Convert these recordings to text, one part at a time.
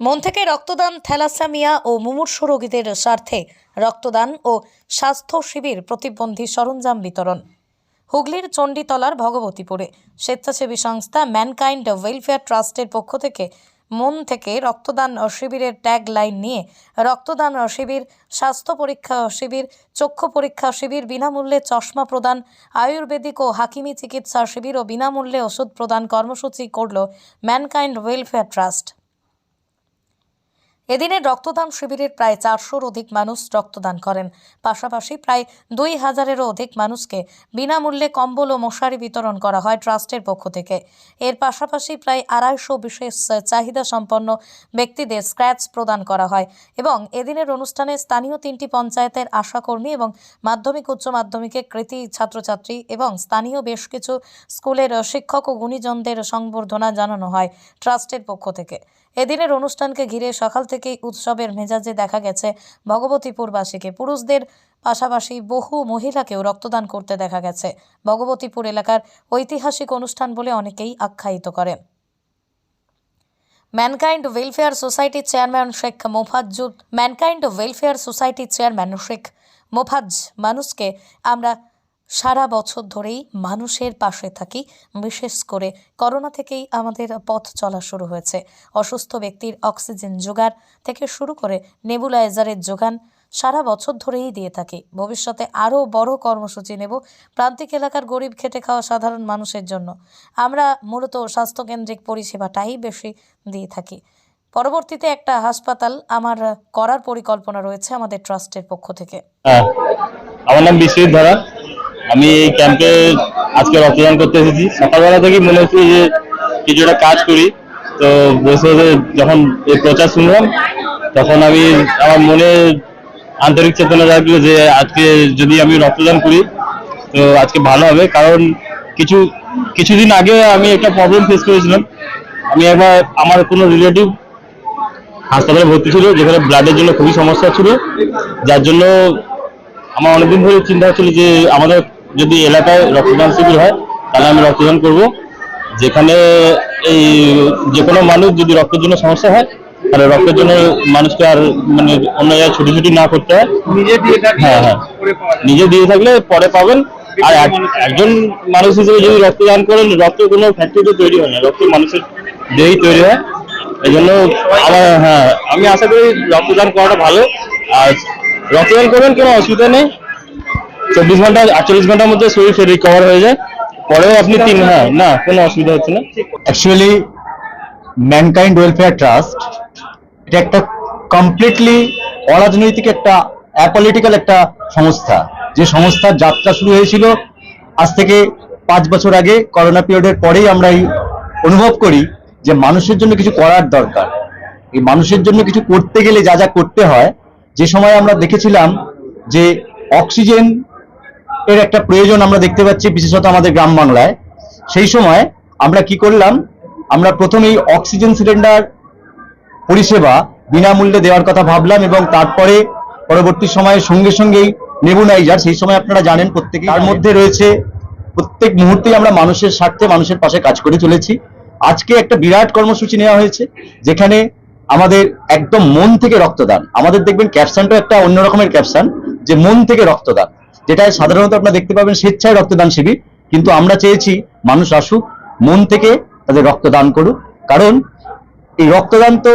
মন থেকে রক্তদান, থ্যালাসেমিয়া ও মুমূর্ষু রোগীদের স্বার্থে রক্তদান ও স্বাস্থ্য শিবির প্রতিবন্ধী সরঞ্জাম বিতরণ। হুগলির চণ্ডীতলার ভগবতীপুরে স্বেচ্ছাসেবী সংস্থা ম্যানকাইন্ড ওয়েলফেয়ার ট্রাস্টের পক্ষ থেকে মন থেকে রক্তদান শিবিরের ট্যাগ লাইন নিয়ে রক্তদান শিবির, স্বাস্থ্য পরীক্ষা শিবির, চক্ষু পরীক্ষা শিবির বিনামূল্যে চশমা প্রদান, আয়ুর্বেদিক ও হাকিমি চিকিৎসা শিবির ও বিনামূল্যে ওষুধ প্রদান কর্মসূচি করল ম্যানকাইন্ড ওয়েলফেয়ার ট্রাস্ট। এদিনের রক্তদান শিবিরের প্রায় চারশোর অধিক মানুষ রক্তদান করেন। পাশাপাশি প্রায় দুই হাজারেরও অধিক মানুষকে বিনামূল্যে কম্বল ও মশারি বিতরণ করা হয় ট্রাস্টের পক্ষ থেকে। এর পাশাপাশি প্রায় আড়াইশো বিশেষ চাহিদা সম্পন্ন ব্যক্তিদের স্ক্র্যাচ প্রদান করা হয় এবং এদিনের অনুষ্ঠানে স্থানীয় তিনটি পঞ্চায়েতের আশাকর্মী এবং মাধ্যমিক উচ্চ মাধ্যমিকের কৃতি ছাত্রছাত্রী এবং স্থানীয় বেশ কিছু স্কুলের শিক্ষক ও গুণীজনদের সংবর্ধনা জানানো হয় ট্রাস্টের পক্ষ থেকে। এদিনের অনুষ্ঠানকে ঘিরে সকাল থেকেই উৎসবের মেজাজে দেখা গেছে ভগবতীপুরবাসীকে। পুরুষদের পাশাপাশি বহু মহিলাকেও রক্তদান করতে দেখা গেছে। ভগবতীপুর এলাকার ঐতিহাসিক অনুষ্ঠান বলে অনেকেই আখ্যায়িত করেন ম্যানকাইন্ড ওয়েলফেয়ার সোসাইটির chairman Sheikh Mofajjud mankind welfare সোসাইটির চেয়ারম্যান শেখ মোফাজ মানুষকে আমরা সারা বছর ধরেই মানুষের পাশে থাকি, বিশেষ করে করোনা থেকেই আমাদের পথ চলা শুরু হয়েছে। অসুস্থ ব্যক্তির অক্সিজেন জোগাড় থেকে শুরু করে নেবুলাইজারের যোগান সারা বছর ধরেই দিয়ে থাকি। ভবিষ্যতে আরও বড় কর্মসূচি নেব প্রান্তিক এলাকার গরিব খেটে খাওয়া সাধারণ মানুষের জন্য। আমরা মূলত স্বাস্থ্যকেন্দ্রিক পরিষেবাটাই বেশি দিয়ে থাকি। পরবর্তীতে একটা হাসপাতাল আমার করার পরিকল্পনা রয়েছে আমাদের ট্রাস্টের পক্ষ থেকে। আমার নাম বিশ্বজিৎ ধারা আমি এই ক্যাম্পে আজকে রক্তদান করতে এসেছি। সকালবেলা থেকেই মনে হচ্ছে যে কিছু একটা কাজ করি। তো বসে বসে যখন এই প্রচার শুনলাম, তখন আমি, আমার মনে আন্তরিক চেতনা জাগলো যে আজকে যদি আমি রক্তদান করি, তো আজকে ভালো হবে। কারণ কিছু, কিছুদিন আগে আমি একটা প্রবলেম ফেস করেছিলাম। আমি একবার আমার কোনো রিলেটিভ হাসপাতালে ভর্তি ছিল, যেখানে ব্লাডের জন্য খুবই সমস্যা ছিল। যার জন্য আমার অনেকদিন ধরে চিন্তা হচ্ছিল যে আমাদের যদি এলাকায় রক্তদান শিবির হয় তাহলে আমি রক্তদান করব। যেখানে এই যে কোনো মানুষ যদি রক্তের জন্য সমস্যা হয় তাহলে রক্তের জন্য মানুষকে আর মানে অন্য জায়গায় ছুটি না করতে হয়। হ্যাঁ, হ্যাঁ। নিজে দিয়ে থাকলে পরে পাবেন। আর এক- একজন মানুষ হিসেবে যদি রক্তদান করেন রক্ত কোনো ফ্যাক্টরিতে তৈরি হয় না। রক্ত মানুষের দেহেই তৈরি হয়। এই জন্য আমার হ্যাঁ আমি আশা করি রক্তদান করাটা ভালো। আর রক্তদান করবেন কোনো অসুবিধা নেই। চব্বিশ ঘণ্টা, আটচল্লিশ ঘণ্টার মধ্যে শরীর ফের রিকভার হয়ে যায়। পরেও আপনি তিন হ্যাঁ না, কোনো অসুবিধা হচ্ছে না। অ্যাকচুয়ালি ম্যানকাইন্ড ওয়েলফেয়ার ট্রাস্ট এটা একটা কমপ্লিটলি অরাজনৈতিক একটা অ্যাপলিটিক্যাল একটা সংস্থা। যে সংস্থার যাত্রা শুরু হয়েছিল আজ থেকে পাঁচ বছর আগে করোনা পিরিয়ডের পরেই আমরা এই অনুভব করি যে মানুষের জন্য কিছু করার দরকার। এই মানুষের জন্য কিছু করতে গেলে যা যা করতে হয়, যে সময় আমরা দেখেছিলাম যে অক্সিজেন এর একটা প্রয়োজন আমরা দেখতে পাচ্ছি বিশেষত আমাদের গ্রাম বাংলায়। সেই সময় আমরা কি করলাম আমরা প্রথমেই অক্সিজেন সিলিন্ডার পরিষেবা বিনামূল্যে দেওয়ার কথা ভাবলাম এবং তারপরে পরবর্তী সময়ে সঙ্গে সঙ্গেই নেবুনাইজার সেই সময় আপনারা জানেন প্রত্যেকে তার মধ্যে রয়েছে প্রত্যেক মুহূর্তেই আমরা মানুষের স্বার্থে মানুষের পাশে কাজ করে চলেছি। আজকে একটা বিরাট কর্মসূচি নেওয়া হয়েছে যেখানে আমাদের একদম মন থেকে রক্তদান। আমাদের দেখবেন ক্যাপশনটা একটা অন্য রকমের ক্যাপশন যে মন থেকে রক্তদান। যেটা সাধারণত আপনারা দেখতে পাবেন স্বেচ্ছায় রক্তদান শিবির। কিন্তু আমরা চেয়েছি মানুষ আসুক, মন থেকে তাদের রক্তদান করুক। কারণ এই রক্তদান তো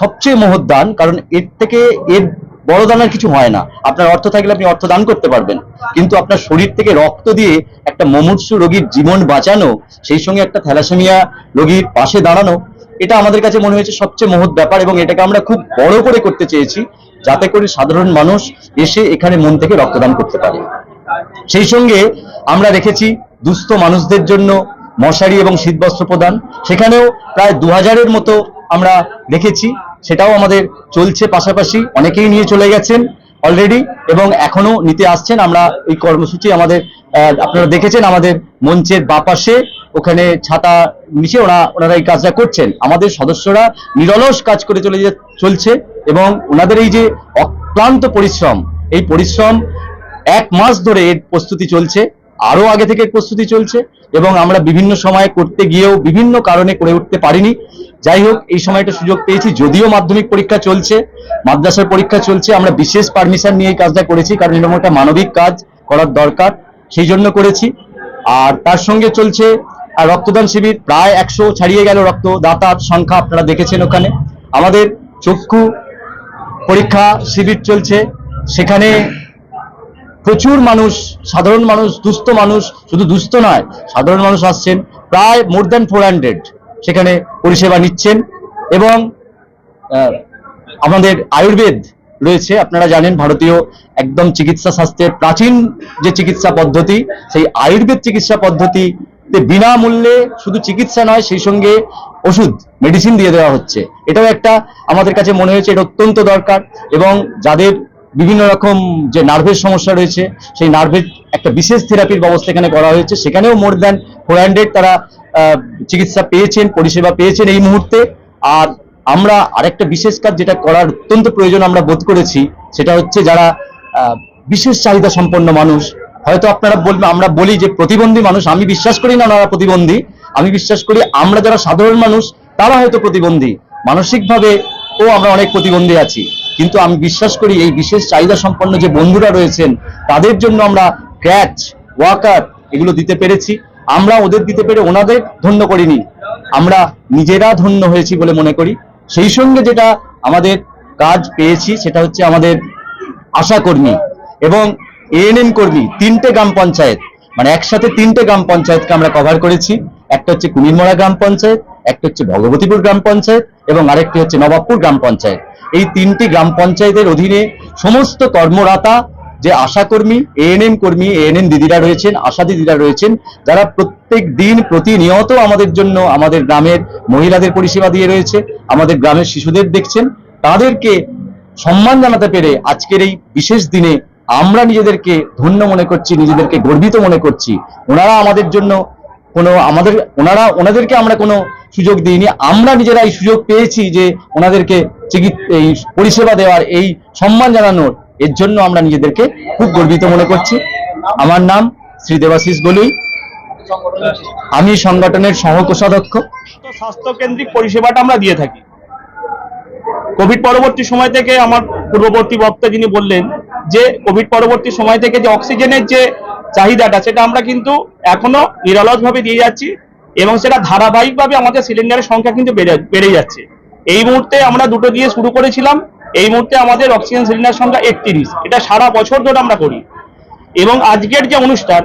সবচেয়ে মহৎ দান, কারণ এর থেকে এর বড় দানের কিছু হয় না। আপনার অর্থ থাকলে আপনি অর্থ দান করতে পারবেন। কিন্তু আপনার শরীর থেকে রক্ত দিয়ে একটা মুমূর্ষু রোগীর জীবন বাঁচানো, সেই সঙ্গে একটা থ্যালাসেমিয়া রোগীর পাশে দাঁড়ানো এটা আমাদের কাছে মনে হয়েছে সবচেয়ে মহৎ ব্যাপার এবং এটাকে আমরা খুব বড় করে করতে চেয়েছি যাতে করে সাধারণ মানুষ এসে এখানে মন থেকে রক্তদান করতে পারে। সেই সঙ্গে আমরা রেখেছি দুস্থ মানুষদের জন্য মশারি এবং শীতবস্ত্র প্রদান। সেখানেও প্রায় দু হাজারের মতো আমরা রেখেছি সেটাও আমাদের চলছে পাশাপাশি। অনেকেই নিয়ে চলে গেছেন। অলরেডি এবং এখনও নিতে আসছেন। আমরা এই কর্মসূচি আমাদের আপনারা দেখেছেন আমাদের মঞ্চের বাপাশে ওখানে ছাতা নিচে ওরা ওনারা এই কাজটা করছেন। আমাদের সদস্যরা নিরলস কাজ করে চলে যে- চলছে এবং ওনাদের এই যে অক্লান্ত পরিশ্রম, এই পরিশ্রম এক মাস ধরে এর প্রস্তুতি চলছে আরও আগে থেকে প্রস্তুতি চলছে এবং আমরা বিভিন্ন সময় করতে গিয়েও বিভিন্ন কারণে করে উঠতে পারিনি। যাই হোক, এই সময়টা সুযোগ পেয়েছি, যদিও মাধ্যমিক পরীক্ষা চলছে, মাদ্রাসার পরীক্ষা চলছে, আমরা বিশেষ পারমিশন নিয়ে এই কাজটা করেছি, কারণ এরকম একটা মানবিক কাজ করার দরকার, সেই জন্য করেছি। আর তার সঙ্গে চলছে আর রক্তদান শিবির, প্রায় একশো ছাড়িয়ে গেল রক্তদাতার সংখ্যা, আপনারা দেখেছেন ওখানে। আমাদের চক্ষু পরীক্ষা শিবির চলছে, সেখানে প্রচুর মানুষ, সাধারণ মানুষ, দুস্থ মানুষ, শুধু দুস্থ নয়, সাধারণ মানুষ আসছেন, প্রায় মোর দ্যান ফোর হান্ড্রেড সেখানে পরিষেবা নিচ্ছেন এবং আমাদের আয়ুর্বেদ রয়েছে, আপনারা জানেন ভারতীয় একদম চিকিৎসা শাস্ত্রের প্রাচীন যে চিকিৎসা পদ্ধতি, সেই আয়ুর্বেদ চিকিৎসা পদ্ধতিতে বিনামূল্যে শুধু চিকিৎসা নয়, সেই সঙ্গে ওষুধ মেডিসিন দিয়ে দেওয়া হচ্ছে। এটাও একটা আমাদের কাছে মনে হয়েছে, এটা অত্যন্ত দরকার এবং যাদের বিভিন্ন রকম যে নার্ভের সমস্যা রয়েছে, সেই নার্ভের একটা বিশেষ থেরাপির ব্যবস্থা এখানে করা হয়েছে। সেখানেও মোর দ্যান ফোর হান্ড্রেড তারা চিকিৎসা পেয়েছেন, পরিষেবা পেয়েছেন এই মুহূর্তে। আর আমরা আরেকটা বিশেষ কাজ যেটা করার অত্যন্ত প্রয়োজন আমরা বোধ করেছি, সেটা হচ্ছে যারা বিশেষ চাহিদা সম্পন্ন মানুষ, হয়তো আপনারা বলবেন আমরা বলি যে প্রতিবন্ধী মানুষ, আমি বিশ্বাস করি না ওনারা প্রতিবন্ধী। আমি বিশ্বাস করি আমরা যারা সাধারণ মানুষ, তারা হয়তো প্রতিবন্ধী। মানসিকভাবে ও আমরা অনেক প্রতিবন্ধী আছি। কিন্তু আমি বিশ্বাস করি এই বিশেষ চাহিদা সম্পন্ন যে বন্ধুরা রয়েছেন, তাদের জন্য আমরা ক্র্যাচ, ওয়াকার এগুলো দিতে পেরেছি। আমরা ওদের দিতে পেরে ওনাদের ধন্য করিনি। আমরা নিজেরা ধন্য হয়েছি বলে মনে করি। সেই সঙ্গে যেটা আমাদের কাজ পেয়েছি, সেটা হচ্ছে আমাদের আশা কর্মী এবং এএনএম কর্মী, তিনটে গ্রাম পঞ্চায়েত। মানে একসাথে তিনটে গ্রাম পঞ্চায়েতকে আমরা কভার করেছি। একটা হচ্ছে কুমিরমোড়া গ্রাম পঞ্চায়েত একটা হচ্ছে ভগবতীপুর গ্রাম পঞ্চায়েত এবং আরেকটি হচ্ছে নবাবপুর গ্রাম পঞ্চায়েত। এই তিনটি গ্রাম পঞ্চায়েতের অধীনে সমস্ত কর্মরাতা যে আশাকর্মী, এএনএম কর্মী, এএনএম দিদিরা রয়েছেন, আশা দিদিরা রয়েছেন, যারা প্রত্যেক দিন প্রতিনিয়ত আমাদের জন্য আমাদের গ্রামের মহিলাদের পরিষেবা দিয়ে রয়েছে, আমাদের গ্রামের শিশুদের দেখছেন, তাদেরকে সম্মান জানাতে পেরে আজকের এই বিশেষ দিনে আমরা নিজেদেরকে ধন্য মনে করছি, নিজেদেরকে গর্বিত মনে করছি। ওনারা আমাদের জন্য কোনো আমাদের, ওনারা, ওনাদেরকে আমরা কোনো সুযোগ দিইনি। আমরা নিজেরা এই সুযোগ পেয়েছি যে ওনাদেরকে এই পরিষেবা দেওয়ার এই সম্মান জানানোর। এর জন্য আমরা নিজেদেরকে খুব গর্বিত মনে করছি। আমার নাম শ্রী দেবাশিস গলুই। আমি সংগঠনের সহ কোষাধ্যক্ষ তো স্বাস্থ্য কেন্দ্রিক পরিষেবাটা আমরা দিয়ে থাকি। কোভিড পরবর্তী সময় থেকে আমার পূর্ববর্তী বক্তা যিনি বললেন যে, কোভিড পরবর্তী সময় থেকে যে অক্সিজেনের যে চাহিদাটা, সেটা আমরা কিন্তু এখনও নিরলসভাবে দিয়ে যাচ্ছি এবং সেটা ধারাবাহিকভাবে আমাদের সিলিন্ডারের সংখ্যা কিন্তু বেড়ে যাচ্ছে। এই মুহূর্তে আমরা দুটো দিয়ে শুরু করেছিলাম, এই মুহূর্তে আমাদের অক্সিজেন সিলিন্ডার সংখ্যা একত্রিশ। এটা সারা বছর ধরে আমরা করি। এবং আজকের যে অনুষ্ঠান,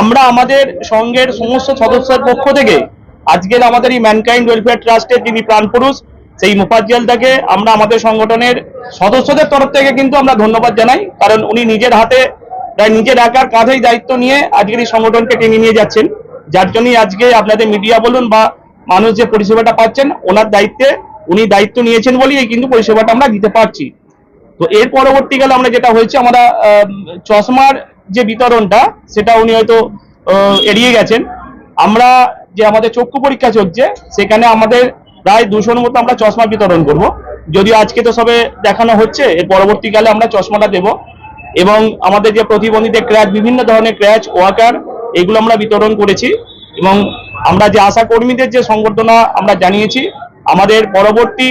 আমরা আমাদের সঙ্গের সমস্ত সদস্যের পক্ষ থেকে আজকের আমাদের এই ম্যানকাইন্ড ওয়েলফেয়ার ট্রাস্টের যিনি প্রাণপুরুষ সেই মুফাজ্জলদাকে আমরা আমাদের সংগঠনের সদস্যদের তরফ থেকে কিন্তু আমরা ধন্যবাদ জানাই। কারণ উনি নিজের হাতে প্রায় নিজের একার কাঁধেই দায়িত্ব নিয়ে আজকের এই সংগঠনকে টেনে নিয়ে যাচ্ছেন। যার জন্যই আজকে আপনাদের মিডিয়া বলুন বা মানুষ যে পরিষেবাটা পাচ্ছেন, ওনার দায়িত্বে উনি দায়িত্ব নিয়েছেন বলেই কিন্তু পরিষেবাটা আমরা দিতে পারছি। তো এর পরবর্তীকালে আমরা যেটা হয়েছে, আমরা চশমার যে বিতরণটা, সেটা উনি হয়তো এড়িয়ে গেছেন। আমরা যে আমাদের চক্ষু পরীক্ষা চলছে, সেখানে আমাদের প্রায় দুশোর মতো আমরা চশমা বিতরণ করব। যদিও আজকে তো সবে দেখানো হচ্ছে, এর পরবর্তীকালে আমরা চশমাটা দেব। এবং আমাদের যে প্রতিবন্ধীদের ক্র্যাচ বিভিন্ন ধরনের ক্র্যাচ ওয়াকার এগুলো আমরা বিতরণ করেছি এবং আমরা যে আশা কর্মীদের যে সংবর্ধনা আমরা জানিয়েছি, আমাদের পরবর্তী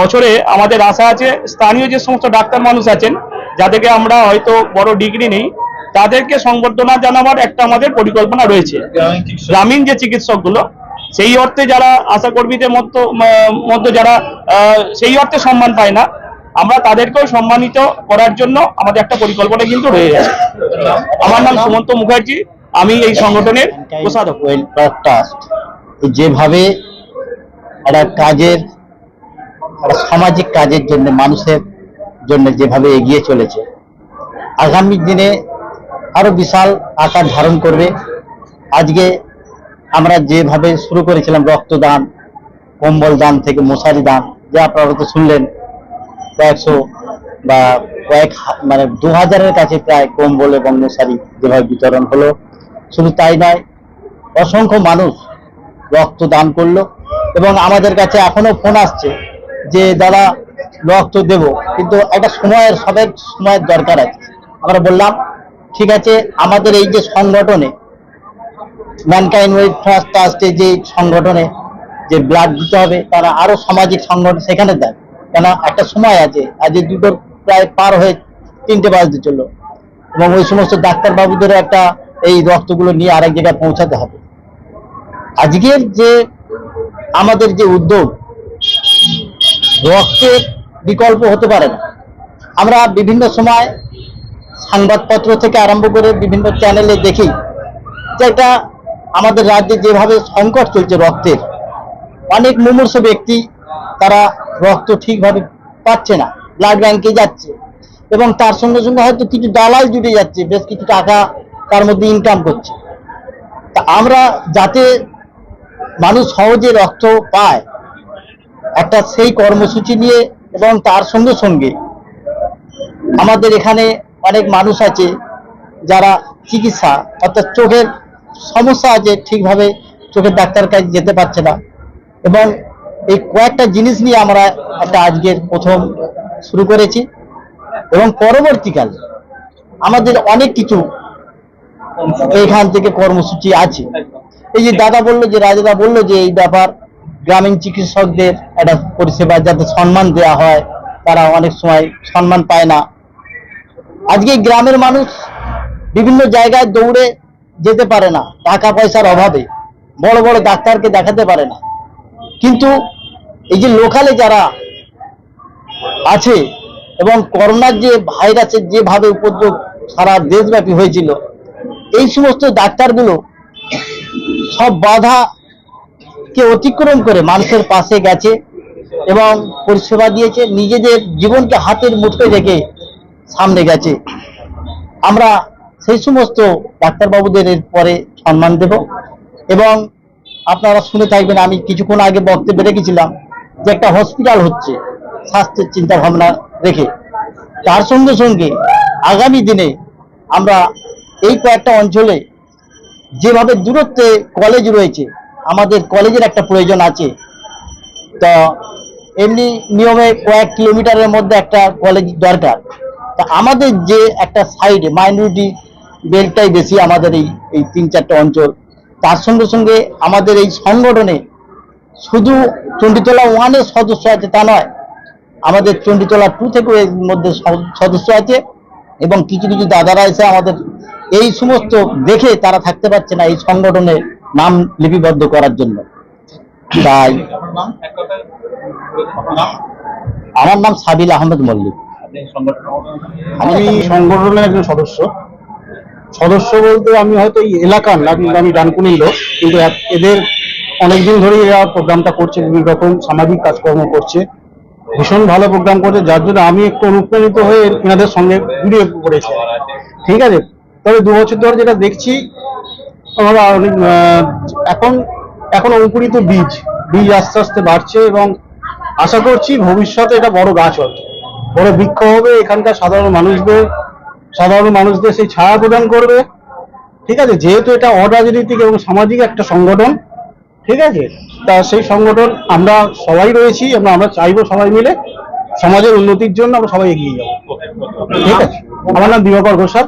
বছরে আমাদের আশা আছে, স্থানীয় যে সমস্ত ডাক্তার মানুষ আছেন, যাদেরকে আমরা হয়তো বড় ডিগ্রি নেই, তাদেরকে সংবর্ধনা জানাবার একটা আমাদের পরিকল্পনা রয়েছে। গ্রামীণ যে চিকিৎসকগুলো, সেই অর্থে যারা আশা কর্মীদের মতো মধ্যে যারা সেই অর্থে সম্মান পায় না আমরা তাদেরকেও সম্মানিত করার জন্য আমাদের একটা পরিকল্পনা কিন্তু রয়ে গেছে। আমার নাম সুমন্ত মুখার্জি, আমি এই সংগঠনের যেভাবে একটা কাজের সামাজিক কাজের জন্য, মানুষের জন্য যেভাবে এগিয়ে চলেছে, আগামী দিনে আরও বিশাল আকার ধারণ করবে। আজকে আমরা যেভাবে শুরু করেছিলাম রক্তদান, কম্বল দান থেকে মশারি দান, যে আপনারা তো শুনলেন কয়েকশো বা কয়েক মানে দু হাজারের কাছে প্রায় কম্বল এবং মশারি যেভাবে বিতরণ হলো। শুধু তাই নয়, অসংখ্য মানুষ রক্ত দান করল এবং আমাদের কাছে এখনও ফোন আসছে যে, দাদা, রক্ত দেব। কিন্তু একটা সময়ের, সবের সময়ের দরকার আছে। আমরা বললাম, ঠিক আছে, আমাদের এই যে সংগঠনে ম্যানকাইন ওয়েলফেয়ার ট্রাস্টের যে সংগঠনে যে ব্লাড দিতে হবে, তারা আরও সামাজিক সংগঠন সেখানে দেয়। কেন একটা সময় আছে আজ দুটোর প্রায় পার হয়ে তিনটে বাজতে চলল। এবং ওই সমস্ত ডাক্তারবাবুদের একটা এই রক্তগুলো নিয়ে আরেক জায়গায় পৌঁছাতে হবে। আজকের যে আমাদের যে উদ্যোগ, রক্তের বিকল্প হতে পারে না। আমরা বিভিন্ন সময় সংবাদপত্র থেকে আরম্ভ করে বিভিন্ন চ্যানেলে দেখি যে একটা আমাদের রাজ্যে যেভাবে সংকট চলছে রক্তের, অনেক মুমূর্ষ ব্যক্তি তারা রক্ত ঠিকভাবে পাচ্ছে না ব্লাড ব্যাংকে যাচ্ছে। এবং তার সঙ্গে সঙ্গে হয়তো কিছু দালাল জুটে যাচ্ছে, বেশ কিছু টাকা তার মধ্যে ইনকাম করছে। তা আমরা যাতে মানুষ সহজে রক্ত পায়, একটা সেই কর্মসূচি নিয়ে এবং তার সঙ্গে সঙ্গে আমাদের এখানে অনেক মানুষ আছে যারা চিকিৎসা অর্থাৎ চোখের সমস্যা আছে ঠিকভাবে, চোখের ডাক্তার কাছে যেতে পারছে না। এবং এই কয়েকটা জিনিস নিয়ে আমরা একটা আজকের প্রথম শুরু করেছি। এবং পরবর্তীকালে আমাদের অনেক কিছু এইখান থেকে কর্মসূচি আছে। এই যে দাদা বলল যে, রাজাদা বলল যে, এই ব্যাপার গ্রামীণ চিকিৎসকদের একটা পরিষেবা যাতে সম্মান দেওয়া হয়, তারা অনেক সময় সম্মান পায় না। আজকে গ্রামের মানুষ বিভিন্ন জায়গায় দৌড়ে যেতে পারে না, টাকা পয়সার অভাবে। বড় বড় ডাক্তারকে দেখাতে পারে না। কিন্তু এই যে লোকালে যারা আছে এবং করোনার যে ভাইরাসের যেভাবে উপদ্রব সারা দেশব্যাপী হয়েছিল, এই সমস্ত ডাক্তারগুলো সব বাধা কে অতিক্রম করে মানুষের পাশে গেছে এবং পরিষেবা দিয়েছে, নিজেদের জীবনকে হাতের মুঠোয় রেখে সামনে গেছে। আমরা সেই সমস্ত ডাক্তারবাবুদের পরে সম্মান দেব এবং আপনারা শুনে থাকবেন, আমি কিছুক্ষণ আগে বক্তব্যে রেখেছিলাম যে একটা হসপিটাল হচ্ছে, স্বাস্থ্যের চিন্তা ভাবনা রেখে। তার সঙ্গে সঙ্গে আগামী দিনে আমরা এই কয়েকটা অঞ্চলে যেভাবে দূরত্বে কলেজ রয়েছে, আমাদের কলেজের একটা প্রয়োজন আছে। তো এমনি নিয়মে কয়েক কিলোমিটারের মধ্যে একটা কলেজ দরকার। তা আমাদের যে একটা সাইডে মাইনরিটি বেলটাই বেশি আমাদের এই এই তিন চারটে অঞ্চল। তার সঙ্গে সঙ্গে আমাদের এই সংগঠনে শুধু চণ্ডীতলা ওয়ানের সদস্য আছে তা নয়, আমাদের চণ্ডীতলা টু থেকে এর মধ্যে সদস্য আছে এবং কিছু কিছু দাদারা এসে আমাদের এই সমস্ত দেখে তারা থাকতে পারছে না এই সংগঠনে নাম লিপিবদ্ধ করার জন্য। তাই আমার নাম সাবিল আহমেদ মল্লিক। আমি সংগঠনের একজন সদস্য। সদস্য বলতে আমি হয়তো এই এলাকার আমি ডানকুনির লোক, কিন্তু এদের অনেকদিন ধরেই এরা প্রোগ্রামটা করছে, বিভিন্ন রকম সামাজিক কাজকর্ম করছে। ভীষণ ভালো প্রোগ্রাম করছে, যার জন্য আমি একটু অনুপ্রাণিত হয়ে এনাদের সঙ্গে জুড়ে পড়েছি ঠিক আছে? তবে দু বছর ধরে যেটা দেখছি, আমরা অনেক এখন এখন অঙ্কুরিত বীজ বীজ আস্তে আস্তে বাড়ছে এবং আশা করছি ভবিষ্যতে এটা বড় গাছ হবে। বড় বৃক্ষ হবে, এখানকার সাধারণ মানুষদের সাধারণ মানুষদের সেই ছায়া প্রদান করবে। ঠিক আছে? যেহেতু এটা অরাজনৈতিক এবং সামাজিক একটা সংগঠন ঠিক আছে? তা সেই সংগঠন আমরা সবাই রয়েছি এবং আমরা চাইব সবাই মিলে সমাজের উন্নতির জন্য আমরা সবাই এগিয়ে যাব। ঠিক আছে? আমার নাম দিবাকর ঘোষাল।